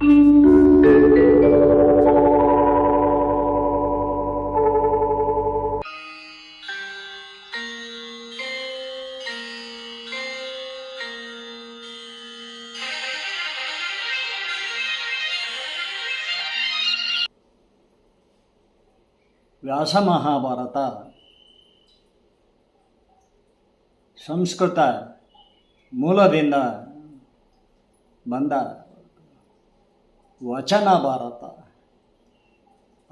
ವ್ಯಾಸ ಮಹಾಭಾರತ ಸಂಸ್ಕೃತ ಮೂಲದಿಂದ ಬಂದ ವಚನ ಭಾರತ.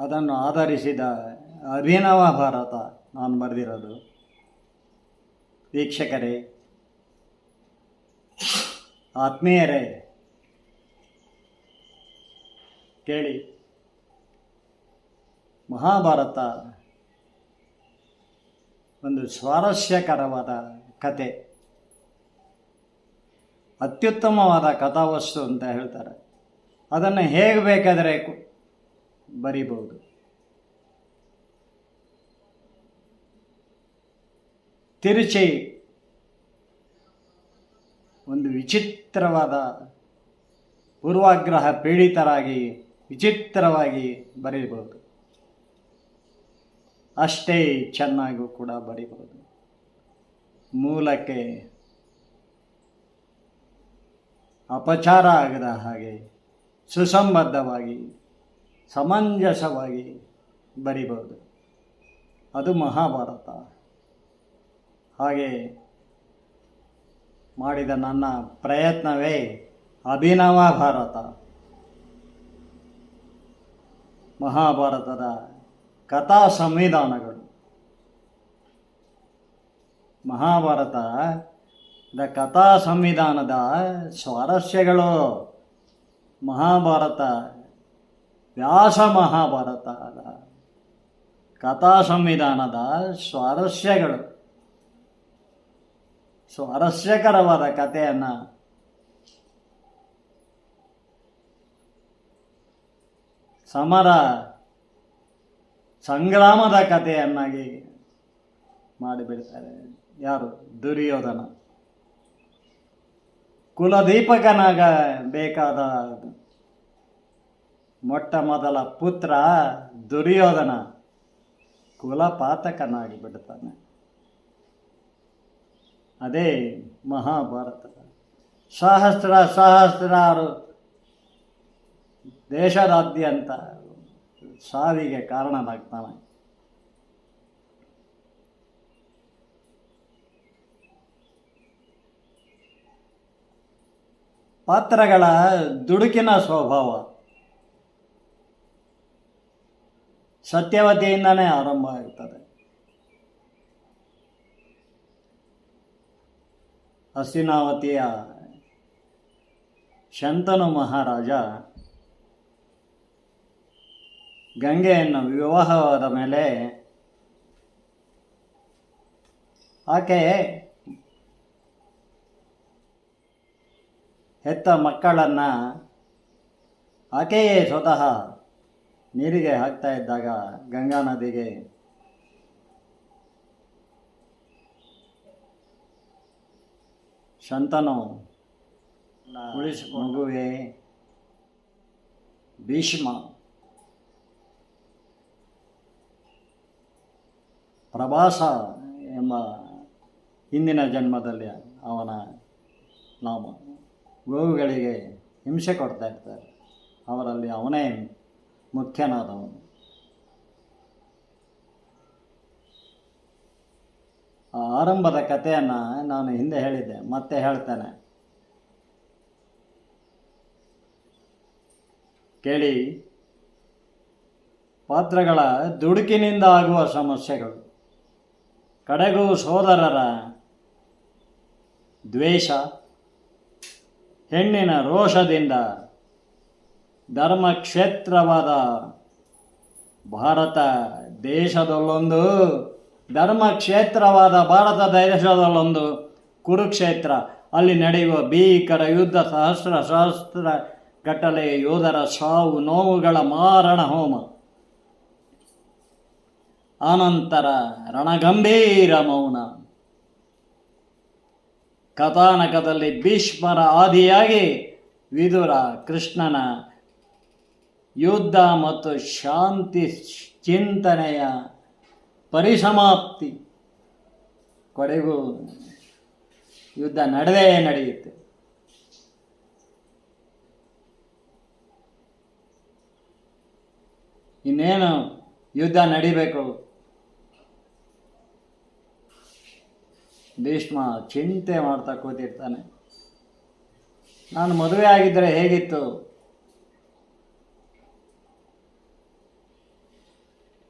ಅದನ್ನು ಆಧರಿಸಿದ ಅಭಿನವ ಭಾರತ ನಾನು ಬರೆದಿರೋದು. ವೀಕ್ಷಕರೇ, ಆತ್ಮೀಯರೇ, ಕೇಳಿ, ಮಹಾಭಾರತ ಒಂದು ಸ್ವಾರಸ್ಯಕರವಾದ ಕತೆ. ಅತ್ಯುತ್ತಮವಾದ ಕಥಾವಸ್ತು ಅಂತ ಹೇಳ್ತಾರೆ. ಅದನ್ನು ಹೇಗೆ ಬೇಕಾದರೆ ಬರಿಬೋದು ತಿರುಚಿ. ಒಂದು ವಿಚಿತ್ರವಾದ ಪೂರ್ವಾಗ್ರಹ ಪೀಡಿತರಾಗಿ ವಿಚಿತ್ರವಾಗಿ ಬರೀಬಹುದು. ಅಷ್ಟೇ ಚೆನ್ನಾಗೂ ಕೂಡ ಬರಿಬಹುದು. ಮೂಲಕ್ಕೆ ಅಪಚಾರ ಆಗದ ಹಾಗೆ ಸುಸಂಬದ್ಧವಾಗಿ, ಸಮಂಜಸವಾಗಿ ಬರಿಬಹುದು. ಅದು ಮಹಾಭಾರತ. ಹಾಗೆ ಮಾಡಿದ ನನ್ನ ಪ್ರಯತ್ನವೇ ಅಭಿನವ ಭಾರತ. ಮಹಾಭಾರತದ ಕಥಾ ಸಂವಿಧಾನಗಳು. ಮಹಾಭಾರತದ ಕಥಾ ಸಂವಿಧಾನದ ಸ್ವಾರಸ್ಯಗಳು. ಮಹಾಭಾರತ ವ್ಯಾಸ ಮಹಾಭಾರತದ ಕಥಾ ಸಂವಿಧಾನದ ಸ್ವಾರಸ್ಯಗಳು. ಸ್ವಾರಸ್ಯಕರವಾದ ಕಥೆಯನ್ನ ಸಮರ ಸಂಗ್ರಾಮದ ಕಥೆಯನ್ನಾಗಿ ಮಾಡಿಬಿಡ್ತಾರೆ. ಯಾರು? ದುರ್ಯೋಧನ. ಕುಲದೀಪಕನಾಗ ಬೇಕಾದ ಮೊಟ್ಟ ಮೊದಲ ಪುತ್ರ ದುರ್ಯೋಧನ ಕುಲಪಾತಕನಾಗಿ ಬಿಡ್ತಾನೆ ಅದೇ ಮಹಾಭಾರತದ ಸಹಸ್ರ ಸಹಸ್ರಾರು ದೇಶದಾದ್ಯಂತ ಸಾವಿಗೆ ಕಾರಣನಾಗ್ತಾನೆ. ಪಾತ್ರಗಳ ದುಡುಕಿನ ಸ್ವಭಾವ. ಸತ್ಯವತಿಯಿಂದನೇ ಆರಂಭ ಆಗ್ತದೆ. ಹಸಿನಾವತಿಯ ಶಂತನು ಮಹಾರಾಜ ಗಂಗೆಯನ್ನು ವಿವಾಹವಾದ ಮೇಲೆ ಆಕೆ ಹೆತ್ತ ಮಕ್ಕಳನ್ನು ಆಕೆಯೇ ಸ್ವತಃ ನೀರಿಗೆ ಹಾಕ್ತಾ ಇದ್ದಾಗ ಗಂಗಾ ನದಿಗೆ ಶಂತನು ಉಳಿಸಿ ಮಗುವೆ ಭೀಷ್ಮ ಪ್ರಭಾಸ ಎಂಬ ಹಿಂದಿನ ಜನ್ಮದಲ್ಲಿ ಅವನ ನಾಮ. ಗೋವುಗಳಿಗೆ ಹಿಂಸೆ ಕೊಡ್ತಾ ಇರ್ತಾರೆ. ಅವರಲ್ಲಿ ಅವನೇ ಮುಖ್ಯನಾದವನು. ಆ ಆರಂಭದ ಕಥೆಯನ್ನು ನಾನು ಹಿಂದೆ ಹೇಳಿದ್ದೆ, ಮತ್ತೆ ಹೇಳ್ತೇನೆ. ಕೇಳಿ, ಪಾತ್ರಗಳ ದುಡುಕಿನಿಂದ ಆಗುವ ಸಮಸ್ಯೆಗಳು. ಕಡೆಗೂ ಸೋದರರ ದ್ವೇಷ ಹೆಣ್ಣಿನ ರೋಷದಿಂದ ಧರ್ಮಕ್ಷೇತ್ರವಾದ ಭಾರತ ದೇಶದಲ್ಲೊಂದು, ಧರ್ಮಕ್ಷೇತ್ರವಾದ ಭಾರತ ದೇಶದಲ್ಲೊಂದು ಕುರುಕ್ಷೇತ್ರ. ಅಲ್ಲಿ ನಡೆಯುವ ಭೀಕರ ಯುದ್ಧ, ಸಹಸ್ರ ಸಹಸ್ರ ಗಟ್ಟಲೆ ಯೋಧರ ಸಾವು, ನೋವುಗಳ ಮಾರಣ ಹೋಮ. ಆನಂತರ ರಣಗಂಭೀರ ಮೌನ. ಕಥಾನಕದಲ್ಲಿ ಭೀಷ್ಮರ ಆದಿಯಾಗಿ ವಿದುರ ಕೃಷ್ಣನ ಯುದ್ಧ ಮತ್ತು ಶಾಂತಿ ಚಿಂತನೆಯ ಪರಿಸಮಾಪ್ತಿ ಕೊಡೆಗೂ ಯುದ್ಧ ನಡೆದೇ ನಡೆಯುತ್ತೆ. ಇನ್ನೇನು ಯುದ್ಧ ನಡಿಬೇಕು? ಭೀಷ್ಮ ಚಿಂತೆ ಮಾಡ್ತಾ ಕೂತಿರ್ತಾನೆ. ನಾನು ಮದುವೆ ಆಗಿದ್ದರೆ ಹೇಗಿತ್ತು?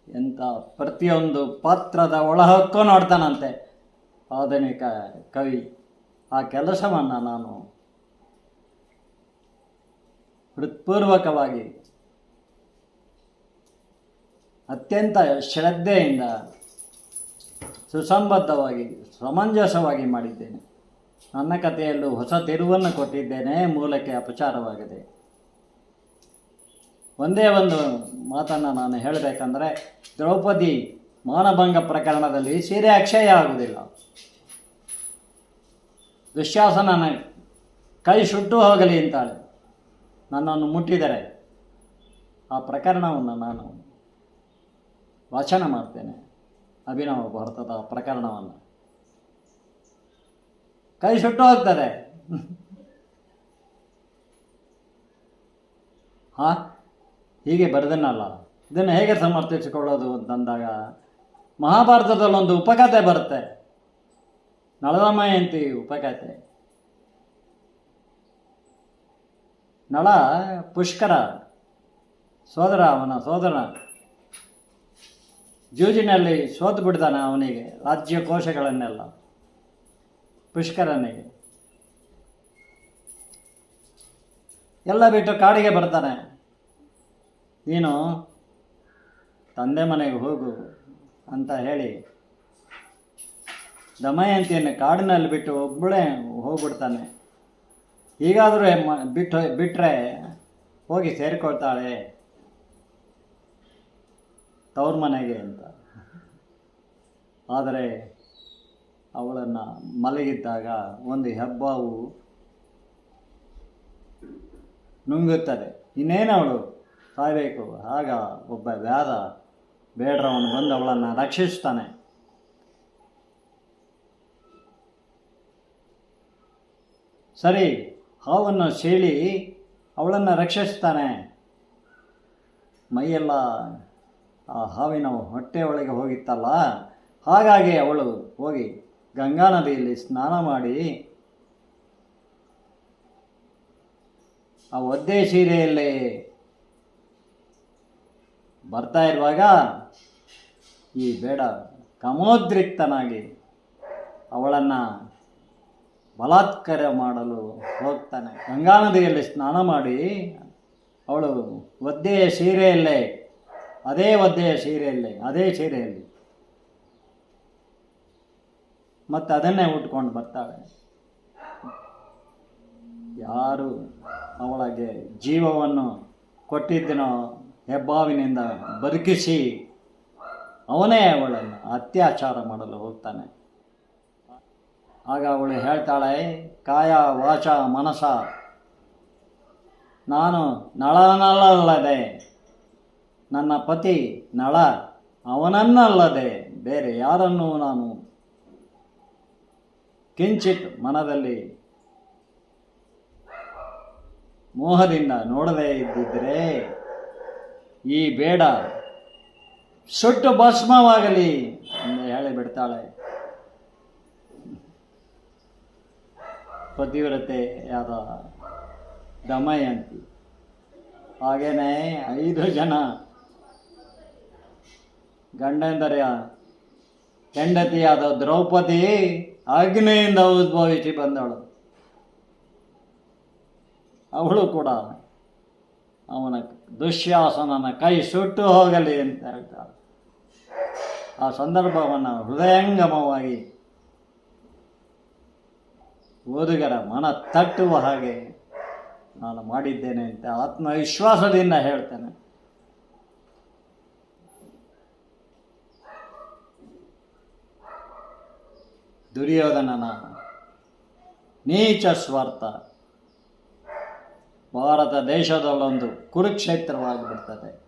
ಎಂಥ ಪ್ರತಿಯೊಂದು ಪಾತ್ರದ ಒಳಹಕ್ಕೂ ನೋಡ್ತಾನಂತೆ. ಆಧುನಿಕ ಕವಿ. ಆ ಕೆಲಸವನ್ನು ನಾನು ಹೃತ್ಪೂರ್ವಕವಾಗಿ ಅತ್ಯಂತ ಶ್ರದ್ಧೆಯಿಂದ ಸುಸಂಬದ್ಧವಾಗಿ, ಸಮಂಜಸವಾಗಿ ಮಾಡಿದ್ದೇನೆ. ನನ್ನ ಕಥೆಯಲ್ಲೂ ಹೊಸ ತಿರುವನ್ನು ಕೊಟ್ಟಿದ್ದೇನೆ ಮೂಲಕ್ಕೆ ಅಪಚಾರವಾಗಿದೆ. ಒಂದೇ ಒಂದು ಮಾತನ್ನು ನಾನು ಹೇಳಬೇಕಂದ್ರೆ, ದ್ರೌಪದಿ ಮಾನಭಂಗ ಪ್ರಕರಣದಲ್ಲಿ ಸೀರೆ ಅಕ್ಷಯ ಆಗುವುದಿಲ್ಲ. ದುಶ್ಯಾಸನನ ಕೈ ಸುಟ್ಟು ಹೋಗಲಿ ಅಂತಾಳೆ. ನನ್ನನ್ನು ಮುಟ್ಟಿದರೆ ಆ ಪ್ರಕರಣವನ್ನು ನಾನು ವಾಚನ ಮಾಡ್ತೇನೆ. ಅಭಿನವ ಭಾರತದ ಪ್ರಕರಣವನ್ನು. ಕೈ ಸುಟ್ಟು ಹೋಗ್ತದೆ. ಹಾ? ಹೀಗೆ ಬರೆದನ್ನಲ್ಲ ಇದನ್ನು ಹೇಗೆ ಸಮರ್ಥಿಸಿಕೊಳ್ಳೋದು ಅಂತಂದಾಗ, ಮಹಾಭಾರತದಲ್ಲೊಂದು ಉಪಕಥೆ ಬರುತ್ತೆ. ನಳದಮಯಂತಿ ಉಪಕಥೆ ನಳ ಪುಷ್ಕರ. ಸೋದರ ಅವನ ಸೋದರ. ಜೂಜಿನಲ್ಲಿ ಸೋತು ಬಿಡ್ತಾನೆ ಅವನಿಗೆ, ರಾಜ್ಯ ಕೋಶಗಳನ್ನೆಲ್ಲ, ಪುಷ್ಕರನಿಗೆ. ಎಲ್ಲ ಬಿಟ್ಟು ಕಾಡಿಗೆ ಬರ್ತಾನೆ. ನೀನು ತಂದೆ ಮನೆಗೆ ಹೋಗು ಅಂತ ಹೇಳಿ ದಮಯಂತಿಯನ್ನು ಕಾಡಿನಲ್ಲಿ ಬಿಟ್ಟು ಒಬ್ಬಳೇ ಹೋಗ್ಬಿಡ್ತಾನೆ. ಈಗಾದರೂ ಬಿಟ್ಟು ಬಿಟ್ಟರೆ ಹೋಗಿ ಸೇರಿಕೊಳ್ತಾಳೆ. ತವ್ರ ಮನೆಗೆ ಅಂತ. ಆದರೆ ಅವಳನ್ನು ಮಲಗಿದ್ದಾಗ ಒಂದು ಹೆಬ್ಬಾವು ನುಂಗುತ್ತದೆ. ಇನ್ನೇನು ಅವಳು? ಸಾಯಬೇಕು ಆಗ ಒಬ್ಬ ವ್ಯಾಧ ಬೇಡ್ರವನು ಬಂದು ಅವಳನ್ನು ರಕ್ಷಿಸ್ತಾನೆ. ಸರಿ, ಹಾವನ್ನು ಸೇಳಿ ಅವಳನ್ನು ರಕ್ಷಿಸ್ತಾನೆ. ಮೈಯೆಲ್ಲ ಆ ಹಾವಿನ ಹೊಟ್ಟೆ ಒಳಗೆ ಹೋಗಿತ್ತಲ್ಲ? ಹಾಗಾಗಿ ಅವಳು ಹೋಗಿ ಗಂಗಾ ನದಿಯಲ್ಲಿ ಸ್ನಾನ ಮಾಡಿ ಆ ಒದ್ದೆ ಸೀರೆಯಲ್ಲಿ ಬರ್ತಾ ಇರುವಾಗ ಈ ಬೇಡ ಕಮೋದ್ರಿಕ್ತನಾಗಿ ಅವಳನ್ನು ಬಲಾತ್ಕಾರ ಮಾಡಲು ಹೋಗ್ತಾನೆ. ಗಂಗಾ ನದಿಯಲ್ಲಿ ಸ್ನಾನ ಮಾಡಿ ಅವಳು ಒದ್ದೆಯ ಸೀರೆಯಲ್ಲೇ ಅದೇ ಒದ್ದೆಯ ಸೀರೆಯಲ್ಲಿ, ಅದೇ ಸೀರೆಯಲ್ಲಿ. ಮತ್ತು ಅದನ್ನೇ ಉಟ್ಕೊಂಡು ಬರ್ತಾಳೆ. ಯಾರು ಅವಳಿಗೆ ಜೀವವನ್ನು ಕೊಟ್ಟಿದ್ದನೋ ಹೆಬ್ಬಾವಿನಿಂದ ಬದುಕಿಸಿ ಅವನೇ ಅವಳನ್ನು ಅತ್ಯಾಚಾರ ಮಾಡಲು ಹೋಗ್ತಾನೆ. ಆಗ ಅವಳು ಹೇಳ್ತಾಳೆ, ಕಾಯ, ವಾಚ, ಮನಸ. ನಾನು ನಳನಲ್ಲದೆ ನನ್ನ ಪತಿ ನಳ, ಅವನನ್ನಲ್ಲದೆ ಬೇರೆ ಯಾರನ್ನೂ ನಾನು? ಕಿಂಚಿತ್ ಮನದಲ್ಲಿ ಮೋಹದಿಂದ ನೋಡದೇ ಇದ್ದಿದ್ದರೆ ಈ ಬೇಡ, ಸುಟ್ಟು ಭಸ್ಮವಾಗಲಿ ಎಂದು ಹೇಳಿಬಿಡ್ತಾಳೆ ಪತಿವ್ರತೆಯಾದ ದಮಯಂತಿ. ಹಾಗೇನೆ ಐದು ಜನ ಗಂಡಂದರ ಹೆಂಡತಿಯಾದ ದ್ರೌಪದಿ ಅಗ್ನಿಯಿಂದ ಉದ್ಭವಿಸಿ ಬಂದಳು ಅವಳು ಕೂಡ ಅವನ ದುಶ್ಯಾಸನನ ಕೈ ಸುಟ್ಟು ಹೋಗಲಿ ಅಂತ ಹೇಳ್ತಾಳೆ. ಆ ಸಂದರ್ಭವನ್ನು ಹೃದಯಂಗಮವಾಗಿ ಓದುಗರ ಮನ ತಟ್ಟುವ ಹಾಗೆ ನಾನು ಮಾಡಿದ್ದೇನೆ ಅಂತ ಆತ್ಮವಿಶ್ವಾಸದಿಂದ ಹೇಳ್ತೇನೆ. ದುರ್ಯೋಧನನ ನೀಚ ಸ್ವಾರ್ಥ. ಭಾರತ ದೇಶದಲ್ಲೊಂದು ಕುರುಕ್ಷೇತ್ರವಾಗಿಬಿಡ್ತದೆ.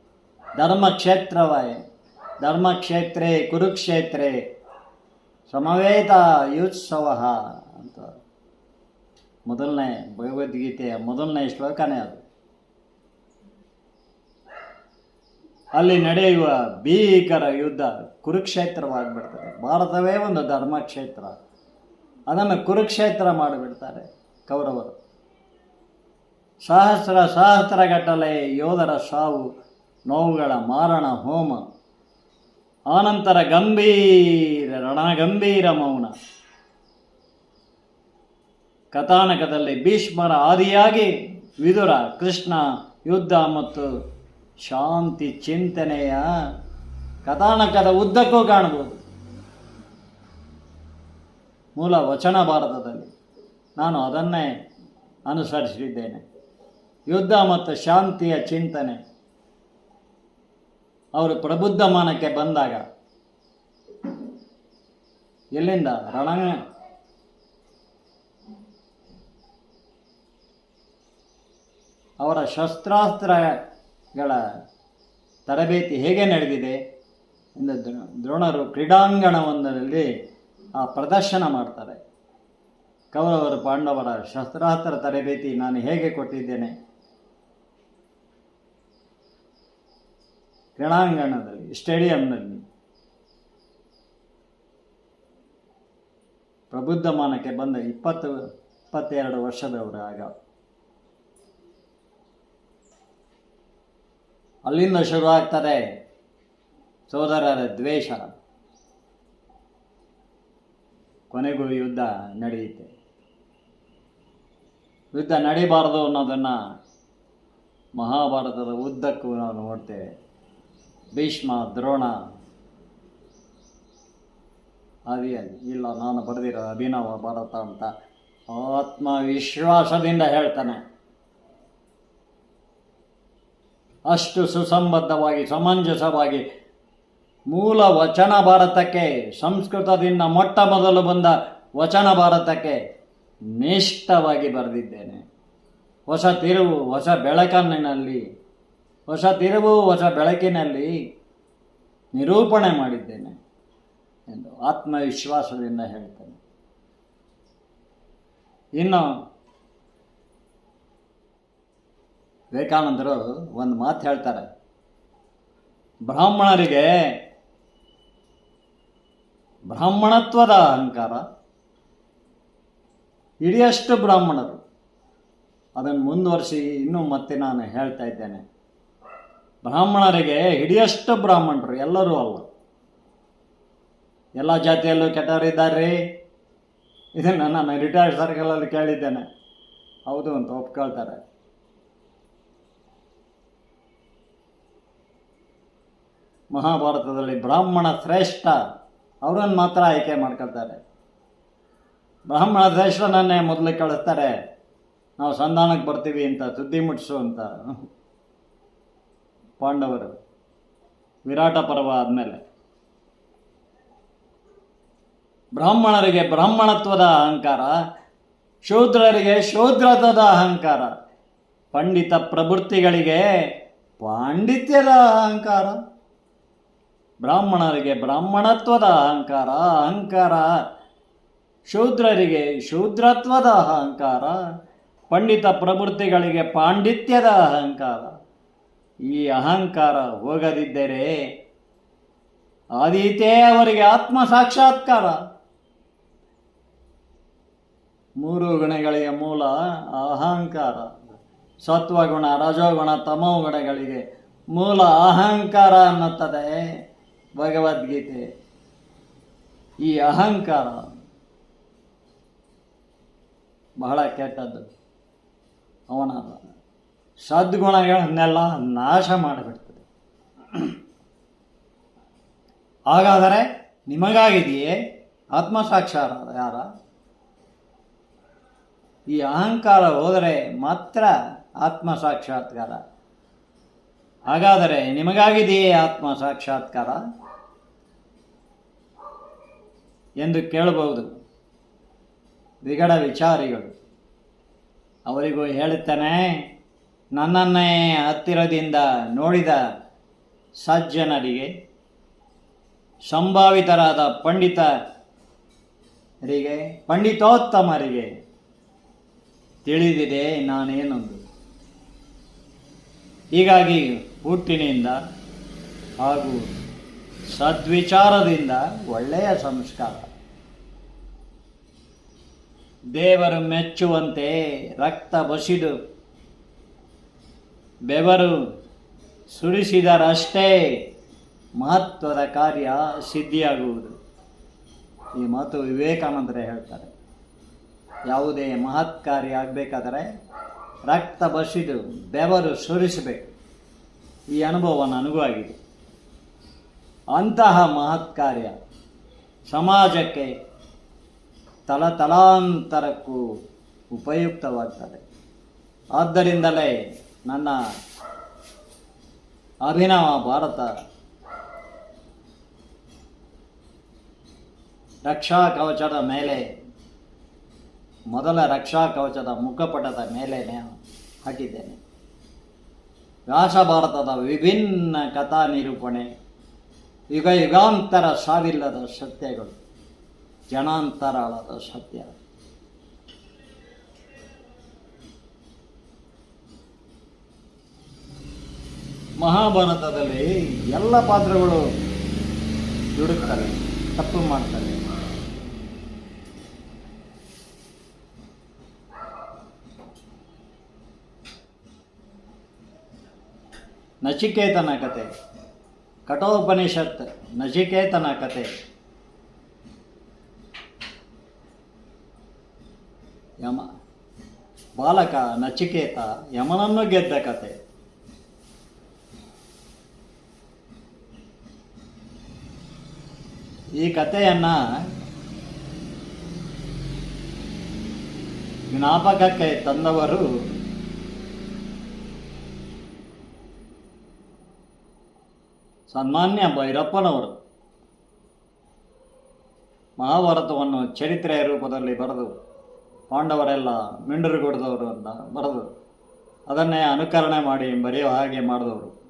ಧರ್ಮಕ್ಷೇತ್ರವೇ, ಧರ್ಮಕ್ಷೇತ್ರೇ, ಕುರುಕ್ಷೇತ್ರೇ, ಸಮವೇತ ಯುತ್ಸವ ಅಂತ ಮೊದಲನೇ ಭಗವದ್ಗೀತೆಯ ಮೊದಲನೇ ಶ್ಲೋಕನೇ ಅದು. ಅಲ್ಲಿ ನಡೆಯುವ ಭೀಕರ ಯುದ್ಧ ಕುರುಕ್ಷೇತ್ರವಾಗಿಬಿಡ್ತದೆ. ಭಾರತವೇ ಒಂದು ಧರ್ಮಕ್ಷೇತ್ರ. ಅದನ್ನು ಕುರುಕ್ಷೇತ್ರ ಮಾಡಿಬಿಡ್ತಾರೆ ಕೌರವರು. ಸಹಸ್ರ ಸಹಸ್ರಗಟ್ಟಲೆ ಯೋಧರ ಸಾವು, ನೋವುಗಳ ಮಾರಣ, ಹೋಮ. ಆನಂತರ ಗಂಭೀರ, ರಣಗಂಭೀರ ಮೌನ. ಕಥಾನಕದಲ್ಲಿ ಭೀಷ್ಮರ ಆದಿಯಾಗಿ ವಿದುರ ಕೃಷ್ಣ ಯುದ್ಧ ಮತ್ತು ಶಾಂತಿ ಚಿಂತನೆಯ ಕಥಾನಕದ ಉದ್ದಕ್ಕೂ ಕಾಣಬಹುದು. ಮೂಲ ವಚನ ಭಾರತದಲ್ಲಿ ನಾನು ಅದನ್ನೇ ಅನುಸರಿಸಿದ್ದೇನೆ. ಯುದ್ಧ ಮತ್ತು ಶಾಂತಿಯ ಚಿಂತನೆ. ಅವರು ಪ್ರಬುದ್ಧ ಮಾನಕ್ಕೆ ಬಂದಾಗ ಎಲ್ಲಿಂದ? ರಣ ಅವರ ಶಸ್ತ್ರಾಸ್ತ್ರಗಳ ತರಬೇತಿ ಹೇಗೆ ನಡೆದಿದೆ ಎಂದು ದ್ರೋ- ದ್ರೋಣರು ಕ್ರೀಡಾಂಗಣವೊಂದರಲ್ಲಿ ಆ ಪ್ರದರ್ಶನ ಮಾಡ್ತಾರೆ. ಕೌರವರು ಪಾಂಡವರ ಶಸ್ತ್ರಾಸ್ತ್ರ ತರಬೇತಿ ನಾನು ಹೇಗೆ ಕೊಟ್ಟಿದ್ದೇನೆ? ಕ್ರೀಡಾಂಗಣದಲ್ಲಿ, ಸ್ಟೇಡಿಯಂನಲ್ಲಿ ಪ್ರಬುದ್ಧಮಾನಕ್ಕೆ ಬಂದ ಇಪ್ಪತ್ತು, ಇಪ್ಪತ್ತೆರಡು ವರ್ಷದವರು ಆಗ ಅಲ್ಲಿಂದ ಶುರುವಾಗ್ತದೆ ಸೋದರರ ದ್ವೇಷ. ಕೊನೆಗೂ ಯುದ್ಧ ನಡೆಯುತ್ತೆ. ಯುದ್ಧ ನಡೀಬಾರದು ಅನ್ನೋದನ್ನು ಮಹಾಭಾರತದ ಉದ್ದಕ್ಕೂ ನಾವು ನೋಡ್ತೇವೆ. ಭೀಷ್ಮ, ದ್ರೋಣ ಆದಿಯಾಗಿ ಇಲ್ಲ, ನಾನು ಬರೆದಿರೋ ಅಭಿನವ ಭಾರತ ಅಂತ ಆತ್ಮವಿಶ್ವಾಸದಿಂದ ಹೇಳ್ತಾನೆ. ಅಷ್ಟು ಸುಸಂಬದ್ಧವಾಗಿ, ಸಮಂಜಸವಾಗಿ ಮೂಲ ವಚನ ಭಾರತಕ್ಕೆ, ಸಂಸ್ಕೃತದಿಂದ ಮೊಟ್ಟ ಮೊದಲು ಬಂದ ವಚನ ಭಾರತಕ್ಕೆ ನಿಷ್ಠವಾಗಿ ಬರೆದಿದ್ದೇನೆ. ಹೊಸ ತಿರುವು, ಹೊಸ ಬೆಳಕನ್ನಿನಲ್ಲಿ, ಹೊಸ ತಿರುವು, ಹೊಸ ಬೆಳಕಿನಲ್ಲಿ ನಿರೂಪಣೆ ಮಾಡಿದ್ದೇನೆ ಎಂದು ಆತ್ಮವಿಶ್ವಾಸದಿಂದ ಹೇಳ್ತೇನೆ. ಇನ್ನು ವಿವೇಕಾನಂದರು ಒಂದು ಮಾತು ಹೇಳ್ತಾರೆ. ಬ್ರಾಹ್ಮಣರಿಗೆ ಬ್ರಾಹ್ಮಣತ್ವದ ಅಹಂಕಾರ. ಇಡಿಯಷ್ಟು ಬ್ರಾಹ್ಮಣರು. ಅದನ್ನು ಮುಂದುವರಿಸಿ ಇನ್ನೂ ಮತ್ತೆ ನಾನು ಹೇಳ್ತಾ ಇದ್ದೇನೆ. ಬ್ರಾಹ್ಮಣರಿಗೆ ಹಿಡಿಯಷ್ಟು ಬ್ರಾಹ್ಮಣರು, ಎಲ್ಲರೂ ಅಲ್ಲ. ಎಲ್ಲ ಜಾತಿಯಲ್ಲೂ ಕೆಟ್ಟವರಿದ್ದಾರೆ ಇದನ್ನು ನಾನು ರಿಟೈರ್ಡ್ ಸರ್ಕಲಲ್ಲಿ ಕೇಳಿದ್ದೇನೆ. ಹೌದು ಅಂತ ಒಪ್ಕೊಳ್ತಾರೆ. ಮಹಾಭಾರತದಲ್ಲಿ ಬ್ರಾಹ್ಮಣ ಶ್ರೇಷ್ಠ, ಅವರನ್ನು ಮಾತ್ರ ಆಯ್ಕೆ ಮಾಡ್ಕೊಳ್ತಾರೆ. ಬ್ರಾಹ್ಮಣ ಶ್ರೇಷ್ಠನನ್ನೇ ಮೊದಲು ಕಳಿಸ್ತಾರೆ, ನಾವು ಸಂಧಾನಕ್ಕೆ ಬರ್ತೀವಿ ಅಂತ, ಸುದ್ದಿ ಮುಟ್ಟಿಸು ಅಂತ. ಪಾಂಡವರು, ವಿರಾಟ ಪರ್ವ ಆದಮೇಲೆ. ಬ್ರಾಹ್ಮಣರಿಗೆ ಬ್ರಾಹ್ಮಣತ್ವದ ಅಹಂಕಾರ, ಶೂದ್ರರಿಗೆ ಶೂದ್ರತ್ವದ ಅಹಂಕಾರ, ಪಂಡಿತ ಪ್ರವೃತ್ತಿಗಳಿಗೆ ಪಾಂಡಿತ್ಯದ ಅಹಂಕಾರ. ಬ್ರಾಹ್ಮಣರಿಗೆ ಬ್ರಾಹ್ಮಣತ್ವದ ಅಹಂಕಾರ ಅಹಂಕಾರ ಶೂದ್ರರಿಗೆ ಶೂದ್ರತ್ವದ ಅಹಂಕಾರ, ಪಂಡಿತ ಪ್ರವೃತ್ತಿಗಳಿಗೆ ಪಾಂಡಿತ್ಯದ ಅಹಂಕಾರ. ಈ ಅಹಂಕಾರ ಹೋಗದಿದ್ದರೆ ಆದೀತೇ ಅವರಿಗೆ ಆತ್ಮ ಸಾಕ್ಷಾತ್ಕಾರ ಮೂರು ಗುಣಗಳಿಗೆ ಮೂಲ ಅಹಂಕಾರ. ಸತ್ವಗುಣ, ರಜೋಗುಣ ತಮೋ ಗುಣಗಳಿಗೆ ಮೂಲ ಅಹಂಕಾರ ಅನ್ನುತ್ತದೆ. ಭಗವದ್ಗೀತೆ. ಈ ಅಹಂಕಾರ ಬಹಳ ಕೆಟ್ಟದ್ದು. ಅವನ ಸದ್ಗುಣಗಳನ್ನೆಲ್ಲ ನಾಶ ಮಾಡಿಬಿಡ್ತದೆ. ಹಾಗಾದರೆ ನಿಮಗಾಗಿದೆಯೇ? ಆತ್ಮಸಾಕ್ಷಾರ ಯಾರ? ಈ ಅಹಂಕಾರ ಹೋದರೆ ಮಾತ್ರ ಆತ್ಮ ಸಾಕ್ಷಾತ್ಕಾರ ಹಾಗಾದರೆ ನಿಮಗಾಗಿದೆಯೇ ಆತ್ಮ ಸಾಕ್ಷಾತ್ಕಾರ? ಎಂದು ಕೇಳಬಹುದು ವಿಗಡ ವಿಚಾರಿಗಳು. ಅವರಿಗೂ ಹೇಳುತ್ತಾನೆ, ನನ್ನನ್ನೇ ಹತ್ತಿರದಿಂದ ನೋಡಿದ ಸಜ್ಜನರಿಗೆ, ಸಂಭಾವಿತರಾದ ಪಂಡಿತರಿಗೆ, ಪಂಡಿತೋತ್ತಮರಿಗೆ ತಿಳಿದಿದೆ ನಾನೇನೊಂದು. ಹೀಗಾಗಿ ಹುಟ್ಟಿನಿಂದ ಹಾಗೂ ಸದ್ವಿಚಾರದಿಂದ ಒಳ್ಳೆಯ ಸಂಸ್ಕಾರ. ದೇವರು ಮೆಚ್ಚುವಂತೆ ರಕ್ತ ಬಸಿದು, ಬೆವರು ಸುರಿಸಿದರಷ್ಟೇ ಮಹತ್ವದ ಕಾರ್ಯ ಸಿದ್ಧಿಯಾಗುವುದು. ಈ ಮಾತು ವಿವೇಕಾನಂದರೇ ಹೇಳ್ತಾರೆ. ಯಾವುದೇ ಮಹತ್ ಕಾರ್ಯ ಆಗಬೇಕಾದರೆ ರಕ್ತ ಬಸಿದು ಬೆವರು ಸುರಿಸಬೇಕು. ಈ ಅನುಭವ ನನಗೂ ಆಗಿದೆ. ಅಂತಹ ಮಹತ್ ಕಾರ್ಯ ಸಮಾಜಕ್ಕೆ ತಲತಲಾಂತರಕ್ಕೂ ಉಪಯುಕ್ತವಾಗ್ತದೆ. ಆದ್ದರಿಂದಲೇ ನನ್ನ ಅಭಿನವ ಭಾರತ ರಕ್ಷಾ ಕವಚದ ಮೇಲೆ ಮೊದಲ ರಕ್ಷಾ ಕವಚದ ಮುಖಪಟದ ಮೇಲೆ ಹಾಕಿದ್ದೇನೆ. ವ್ಯಾಸ ಭಾರತದ ವಿಭಿನ್ನ ಕಥಾ ನಿರೂಪಣೆ, ಯುಗ ಯುಗಾಂತರ ಸಾವಿಲ್ಲದ ಸತ್ಯಗಳು ಜನಾಂತರಾಳದ ಸತ್ಯ ಮಹಾಭಾರತದಲ್ಲಿ ಎಲ್ಲ ಪಾತ್ರಗಳು ದುಡುಕ್ತಾರೆ ತಪ್ಪು ಮಾಡ್ತಾರೆ ನಚಿಕೇತನ ಕತೆ. ಕಠೋಪನಿಷತ್, ನಚಿಕೇತನ ಕತೆ. ಯಮ, ಬಾಲಕ, ನಚಿಕೇತ, ಯಮನನ್ನು ಗೆದ್ದ ಕತೆ. ಈ ಕಥೆಯನ್ನು ಜ್ಞಾಪಕಕ್ಕೆ ತಂದವರು ಸನ್ಮಾನ್ಯ ಭೈರಪ್ಪನವರು ಮಹಾಭಾರತವನ್ನು ಚರಿತ್ರೆಯ ರೂಪದಲ್ಲಿ ಬರೆದು ಪಾಂಡವರೆಲ್ಲ ಮಿಂಡರುಗೊಡ್ದವರು ಅಂತ ಬರೆದು ಅದನ್ನೇ ಅನುಕರಣೆ ಮಾಡಿ ಬರೆಯೋ ಹಾಗೆ ಮಾಡಿದವರು.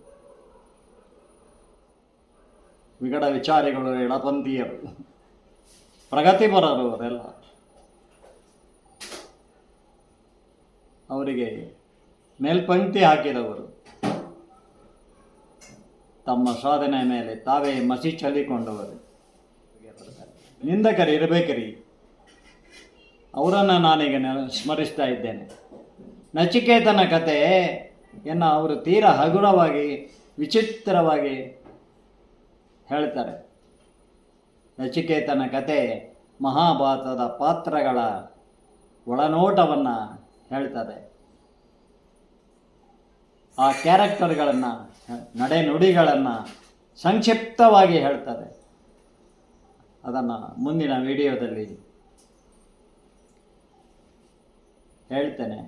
ವಿಗಡ ವಿಚಾರಿಗಳು, ಎಳಪಂಥೀಯರು, ಪ್ರಗತಿಪರರು ಅವರೆಲ್ಲ. ಅವರಿಗೆ ಮೇಲ್ಪಂಕ್ತಿ ಹಾಕಿದವರು. ತಮ್ಮ ಸಾಧನೆ ಮೇಲೆ ತಾವೇ ಮಸಿ ಚಲ್ಲಿಕೊಂಡವರು. ನಿಂದಕರಿ ಇರಬೇಕರಿ. ಅವರನ್ನು ನಾನೀಗ ನೆನ ಸ್ಮರಿಸ್ತಾ ಇದ್ದೇನೆ. ನಚಿಕೇತನ ಕತೆ ಎನ್ನ ಅವರು ತೀರಾ ಹಗುರವಾಗಿ, ವಿಚಿತ್ರವಾಗಿ ಹೇಳ್ತಾರೆ. ನಚಿಕೇತನ ಕತೆ ಮಹಾಭಾರತದ ಪಾತ್ರಗಳ ಒಳನೋಟವನ್ನು ಹೇಳ್ತದೆ. ಆ ಕ್ಯಾರೆಕ್ಟರ್ಗಳನ್ನು ನಡೆ ನುಡಿಗಳನ್ನು ಸಂಕ್ಷಿಪ್ತವಾಗಿ ಹೇಳ್ತಾರೆ ಅದನ್ನು ಮುಂದಿನ ವಿಡಿಯೋದಲ್ಲಿ ಹೇಳ್ತೇನೆ.